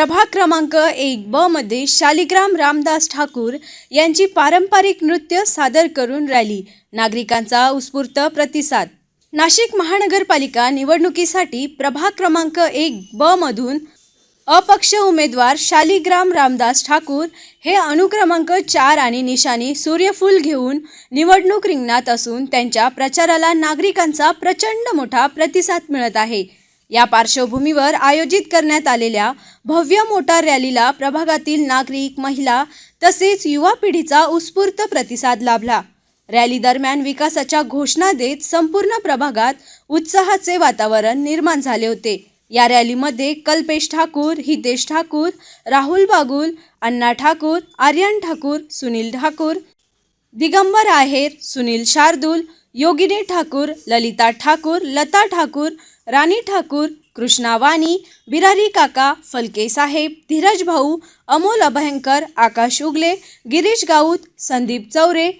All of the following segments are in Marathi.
प्रभाग क्रमांक एक ब मध्ये शालिग्राम रामदास ठाकूर यांची पारंपरिक नृत्य सादर करून रॅली. नागरिकांचा उत्स्फूर्त प्रतिसाद. नाशिक महानगरपालिका निवडणुकीसाठी प्रभाग क्रमांक एक ब मधून अपक्ष उमेदवार शालिग्राम रामदास ठाकूर हे अनुक्रमांक चार आणि निशाणी सूर्यफूल घेऊन निवडणूक रिंगणात असून त्यांच्या प्रचाराला नागरिकांचा प्रचंड मोठा प्रतिसाद मिळत आहे. या पार्श्वभूमीवर आयोजित करण्यात आलेल्या भव्य मोटार रॅलीला प्रभागातील नागरिक महिला तसेच युवा पिढीचा उत्स्फूर्त प्रतिसाद लाभला. रॅली दरम्यान विकासाच्या घोषणा देत संपूर्ण प्रभागात उत्साहाचे वातावरण निर्माण झाले होते. या रॅलीमध्ये कल्पेश ठाकूर हितेश ठाकूर राहुल बागुल अण्णा ठाकूर आर्यन ठाकूर सुनील ठाकूर दिगंबर आहेर सुनील शार्दूल योगिनी ठाकूर ललिता ठाकूर लता ठाकूर राणी ठाकूर कृष्णा वाणी बिरारी काका फलके साहेब धीरज भाऊ अमोल अभयंकर आकाश उगले गिरीश गाऊत संदीप चौरे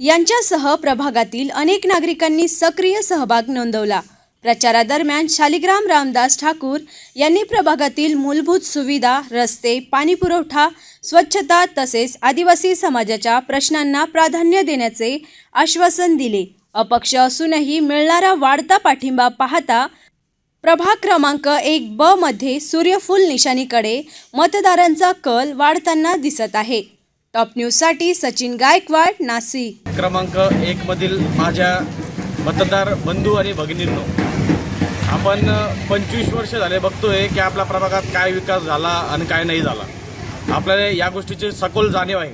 यांच्यासह प्रभागातील अनेक नागरिकांनी सक्रिय सहभाग नोंदवला. प्रचारादरम्यान शालिग्राम रामदास ठाकूर यांनी प्रभागातील मूलभूत सुविधा रस्ते पाणीपुरवठा स्वच्छता तसेच आदिवासी समाजाच्या प्रश्नांना प्राधान्य देण्याचे आश्वासन दिले. अपक्ष असूनही मिळणारा वाढता पाठिंबा पाहता प्रभाग क्रमांक एक ब मध्ये सूर्यफूल निशाणीकडे मतदारांचा कल वाढताना दिसत आहे. टॉप न्यूजसाठी सचिन गायकवाड नाशिक. क्रमांक एक मधील माझ्या मतदार बंधू आणि भगिनींनो आपण पंचवीस वर्ष झाले बघतोय की आपल्या प्रभागात काय विकास झाला आणि काय नाही झाला. आपल्याला या गोष्टीची सखोल जाणीव आहे.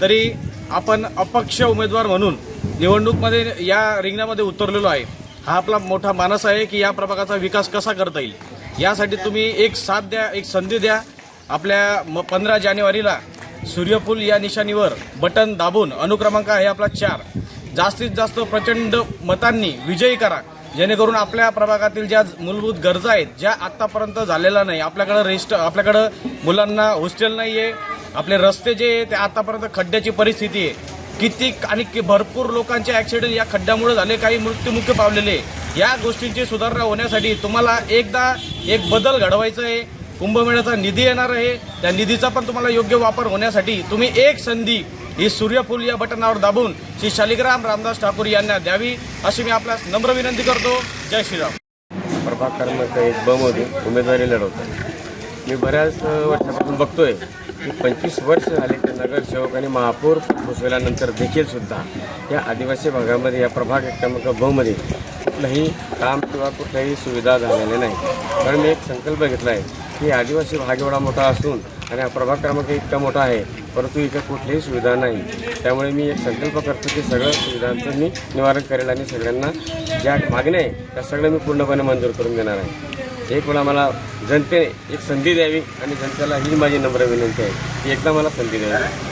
तरी आपण अपक्ष उमेदवार म्हणून निवडणूकमध्ये या रिंगणामध्ये उतरलेलो आहे. हा आपला मोठा मानस आहे की या प्रभागाचा विकास कसा करता येईल? यासाठी तुम्ही एक साथ द्या एक संधी द्या. आपल्या म पंधरा जानेवारीला सूर्यफूल या निशाणीवर बटन दाबून अनुक्रमांक आहे आपला चार. जास्तीत जास्त प्रचंड मतांनी विजयी करा. जेणेकरून आपल्या प्रभागातील ज्या मूलभूत गरजा आहेत ज्या आत्तापर्यंत झालेल्या नाही आपल्याकडं रेस्ट आपल्याकडं मुलांना हॉस्टेल नाही आहे आपले रस्ते जे आहे ते आत्तापर्यंत खड्ड्याची परिस्थिती आहे. किती आणि कि- भरपूर लोकांचे ॲक्सिडेंट या खड्ड्यामुळे झाले काही मृत्यूमुख्य पावलेले. या गोष्टींची सुधारणा होण्यासाठी तुम्हाला एकदा एक बदल घडवायचा आहे. कुंभमेळ्याचा निधी येणार आहे. त्या निधीचा पण तुम्हाला योग्य वापर होण्यासाठी तुम्ही एक संधी ही सूर्यफूल या बटनावर दाबून श्री शालिग्राम रामदास ठाकूर यांना द्यावी अशी मी आपल्यास नम्र विनंती करतो. जय श्रीराम. प्रभाग क्रमांक एक बमध्ये उमेदवारी लढवतो मी बऱ्याच वर्षापासून बघतोय की पंचवीस वर्ष झाले की नगरसेवक आणि महापौर घोषविल्यानंतर देखील सुद्धा या आदिवासी भागामध्ये या प्रभाग क्रमांक ब कुठलंही काम किंवा कुठल्याही सुविधा झालेल्या नाही. कारण मी एक संकल्प घेतला आहे की आदिवासी भाग एवढा मोठा असून आणि हा प्रभाग क्रमांक इतका मोठा आहे परंतु इथं कुठलीही सुविधा नाही. त्यामुळे मी एक संकल्प करतो की सगळ्या सुविधांचं मी निवारण करेल आणि सगळ्यांना ज्या मागण्या आहे त्या सगळ्या मी पूर्णपणे मंजूर करून देणार आहे. हे पण आम्हाला जनतेने एक संधी द्यावी आणि जनतेला ही माझी नम्र विनंती आहे की एकदा मला संधी द्यावी.